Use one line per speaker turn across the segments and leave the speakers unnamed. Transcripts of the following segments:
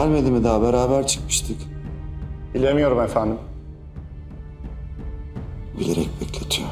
Gelmedi mi daha beraber çıkmıştık.
Bilemiyorum efendim.
Bilerek bekletiyor.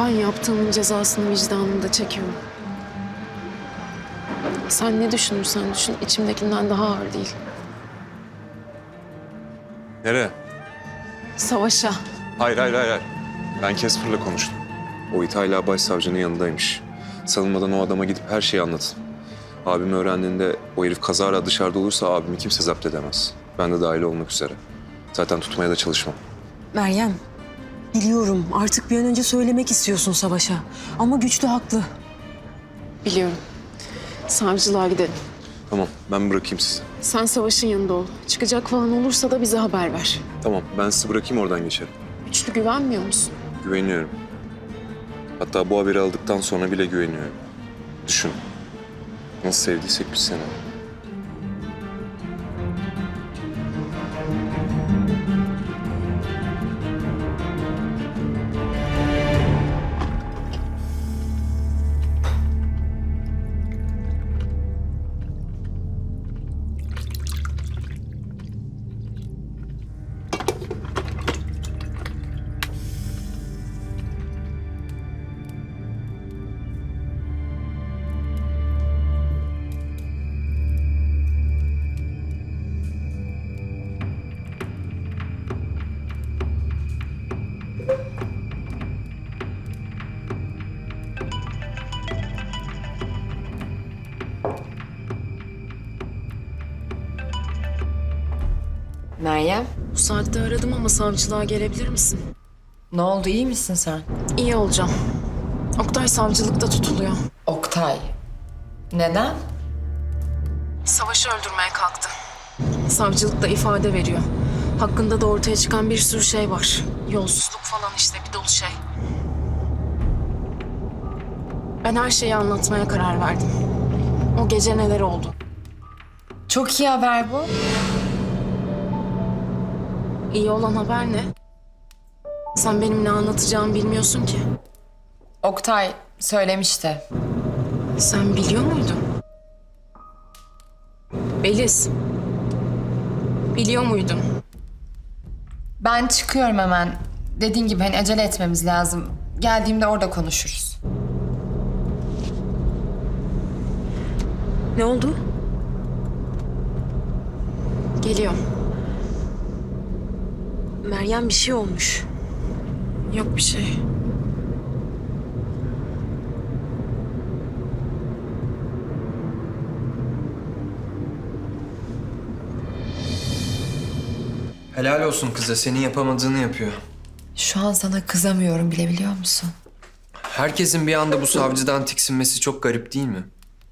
Ben yaptığımın cezasını vicdanımda çekiyorum. Sen ne düşünürsen düşün, içimdekinden daha ağır değil.
Nereye?
Savaşa.
Hayır, hayır, hayır. hayır. Ben Casper'la konuştum. O it hala başsavcının yanındaymış. Salınmadan o adama gidip her şeyi anlatın. Abim öğrendiğinde o herif kazara dışarıda olursa abimi kimse zapt edemez. Ben de dahil olmak üzere. Zaten tutmaya da çalışmam.
Meryem, biliyorum artık bir an önce söylemek istiyorsun Savaş'a. Ama güçlü haklı.
Biliyorum. Savcılığa gidelim.
Tamam, ben bırakayım sizi.
Sen Savaş'ın yanında ol. Çıkacak falan olursa da bize haber ver.
Tamam, ben sizi bırakayım oradan geçerim.
Güçlü güvenmiyor musun?
Güveniyorum. Hatta bu haberi aldıktan sonra bile güveniyorum. Düşün. Nasıl sevdiysek biz seni.
Meryem,
Bu saatte aradım ama savcılığa gelebilir misin?
ne oldu iyi misin sen?
İyi olacağım. Oktay savcılıkta tutuluyor.
Oktay. Neden?
Savaşı öldürmeye kalktı. Savcılıkta ifade veriyor. Hakkında da ortaya çıkan bir sürü şey var. Yolsuzluk falan işte bir dolu şey. Ben her şeyi anlatmaya karar verdim. O gece neler oldu?
Çok iyi haber bu.
İyi olan haber ne? Sen benim ne anlatacağımı bilmiyorsun ki.
Oktay söylemişti.
Sen biliyor muydun? Beliz. Biliyor muydun?
Ben çıkıyorum hemen. Dediğin gibi hani acele etmemiz lazım. Geldiğimde orada konuşuruz.
Ne oldu? Geliyor.
Meryem bir şey olmuş.
Yok bir şey.
Helal olsun kıza. Senin yapamadığını yapıyor.
Şu an sana kızamıyorum bile biliyor musun?
Herkesin bir anda bu savcıdan tiksinmesi çok garip değil mi?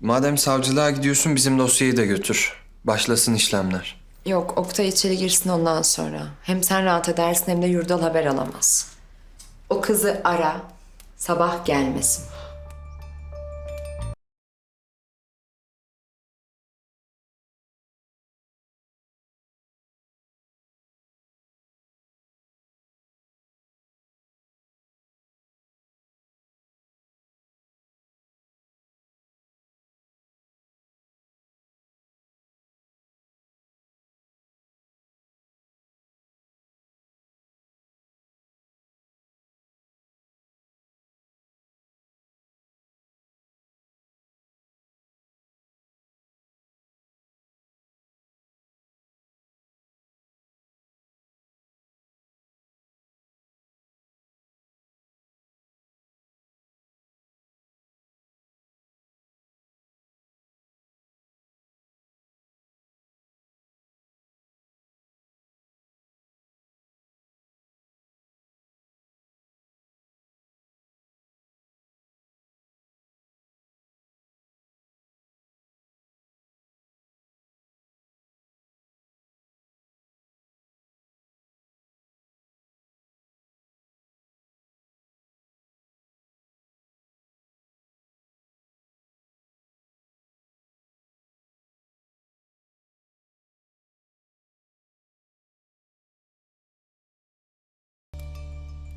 Madem savcılığa gidiyorsun bizim dosyayı da götür. Başlasın işlemler.
Yok Oktay içeri girsin ondan sonra. Hem sen rahat edersin hem de Yurdal haber alamaz. O kızı ara. Sabah gelmesin.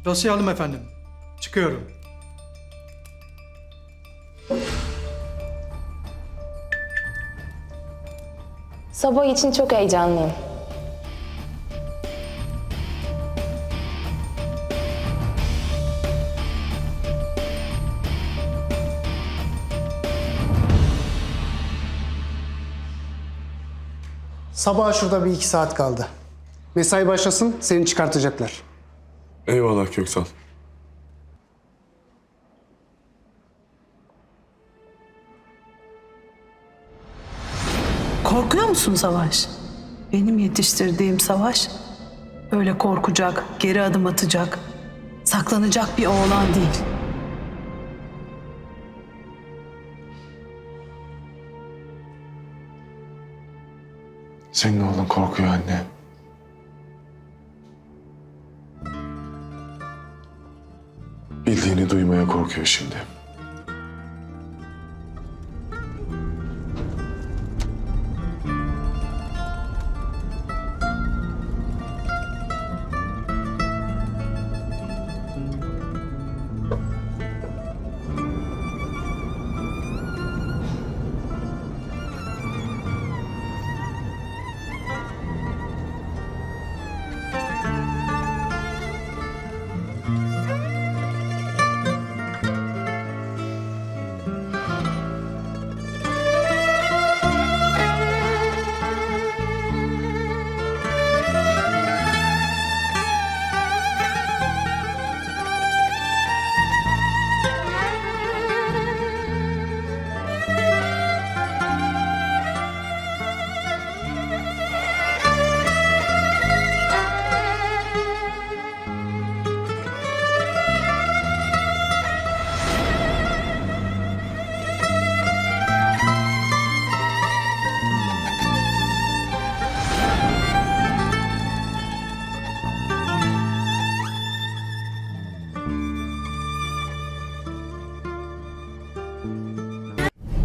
Dosya aldım efendim. Çıkıyorum.
Sabah için çok heyecanlıyım.
Sabaha şurada bir iki saat kaldı. Mesai başlasın, seni çıkartacaklar.
Eyvallah Köksal.
Korkuyor musun Savaş? Benim yetiştirdiğim Savaş öyle korkacak, geri adım atacak, saklanacak bir oğlan değil.
Senin oğlun korkuyor anne. Bildiğini duymaya korkuyor şimdi.